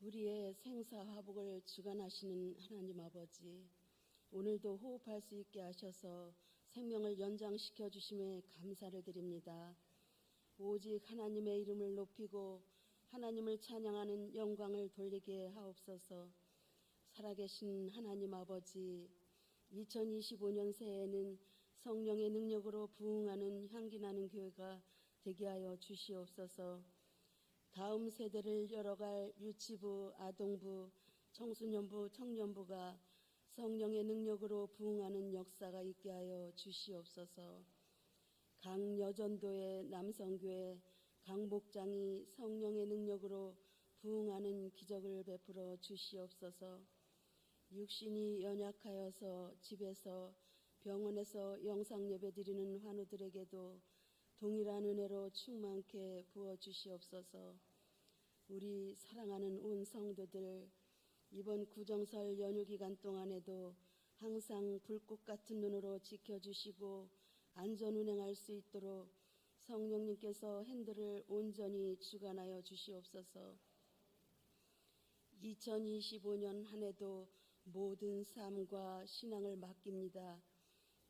우리의 생사화복을 주관하시는 하나님 아버지, 오늘도 호흡할 수 있게 하셔서 생명을 연장시켜 주심에 감사를 드립니다. 오직 하나님의 이름을 높이고 하나님을 찬양하는 영광을 돌리게 하옵소서. 살아계신 하나님 아버지, 2025년 새해에는 성령의 능력으로 부흥하는 향기 나는 교회가 되게 하여 주시옵소서. 다음 세대를 열어갈 유치부, 아동부, 청소년부, 청년부가 성령의 능력으로 부흥하는 역사가 있게 하여 주시옵소서. 강 여전도의 남성교회 강목장이 성령의 능력으로 부흥하는 기적을 베풀어 주시옵소서. 육신이 연약하여서 집에서 병원에서 영상 예배 드리는 환우들에게도 동일한 은혜로 충만케 부어 주시옵소서. 우리 사랑하는 온 성도들 이번 구정설 연휴 기간 동안에도 항상 불꽃 같은 눈으로 지켜 주시고 안전 운행할 수 있도록 성령님께서 핸들을 온전히 주관하여 주시옵소서. 2025년 한 해도 모든 삶과 신앙을 맡깁니다.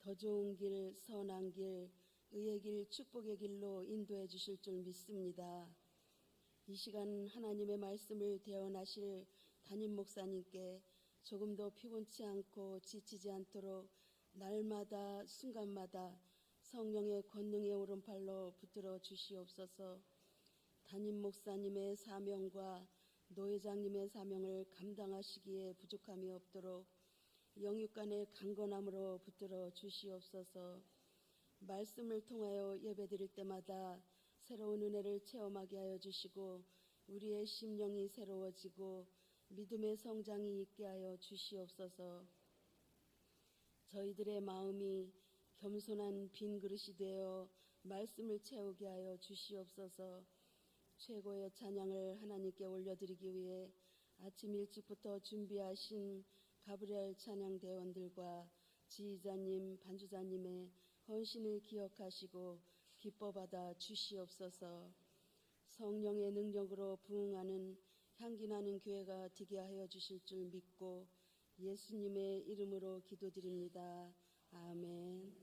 더 좋은 길, 선한 길, 의의 길, 축복의 길로 인도해 주실 줄 믿습니다. 이 시간 하나님의 말씀을 대언하실 담임 목사님께 조금도 피곤치 않고 지치지 않도록 날마다 순간마다 성령의 권능의 오른팔로 붙들어 주시옵소서. 담임 목사님의 사명과 노회장님의 사명을 감당하시기에 부족함이 없도록 영육간의 강건함으로 붙들어 주시옵소서. 말씀을 통하여 예배드릴 때마다 새로운 은혜를 체험하게 하여 주시고 우리의 심령이 새로워지고 믿음의 성장이 있게 하여 주시옵소서. 저희들의 마음이 겸손한 빈 그릇이 되어 말씀을 채우게 하여 주시옵소서. 최고의 찬양을 하나님께 올려드리기 위해 아침 일찍부터 준비하신 가브리엘 찬양 대원들과 지휘자님, 반주자님의 헌신을 기억하시고 기뻐 받아 주시옵소서. 성령의 능력으로 부흥하는 향기나는 교회가 되게 하여 주실 줄 믿고 예수님의 이름으로 기도드립니다. 아멘.